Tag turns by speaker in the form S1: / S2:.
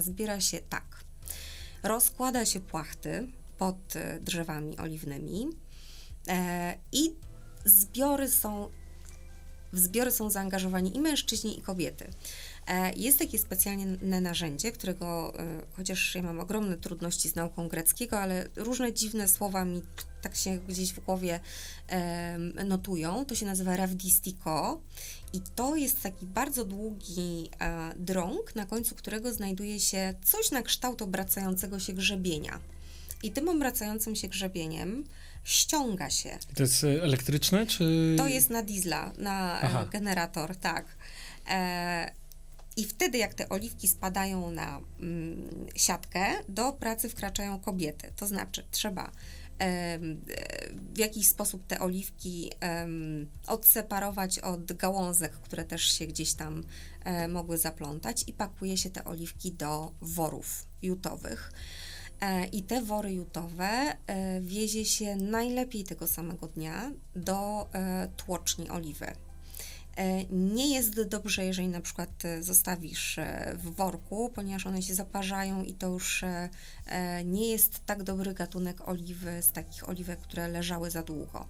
S1: zbiera się tak. Rozkłada się płachty pod drzewami oliwnymi e, i zbiory są w zbiory są zaangażowani i mężczyźni, i kobiety. E, Jest takie specjalne narzędzie, którego, e, chociaż ja mam ogromne trudności z nauką greckiego, ale różne dziwne słowa mi tak się gdzieś w głowie notują. To się nazywa ravdistiko i to jest taki bardzo długi e, drąg, na końcu którego znajduje się coś na kształt obracającego się grzebienia. I tym obracającym się grzebieniem ściąga się
S2: To jest e, elektryczne, czy...
S1: to jest na diesla, na
S2: Aha.
S1: e, generator, tak. E, I wtedy, jak te oliwki spadają na mm, siatkę, do pracy wkraczają kobiety. To znaczy, trzeba w jakiś sposób te oliwki odseparować od gałązek, które też się gdzieś tam e, mogły zaplątać, i pakuje się te oliwki do worów jutowych. E, I te wory jutowe e, wiezie się najlepiej tego samego dnia do e, tłoczni oliwy. Nie jest dobrze, jeżeli na przykład zostawisz w worku, ponieważ one się zaparzają i to już nie jest tak dobry gatunek oliwy z takich oliwek, które leżały za długo.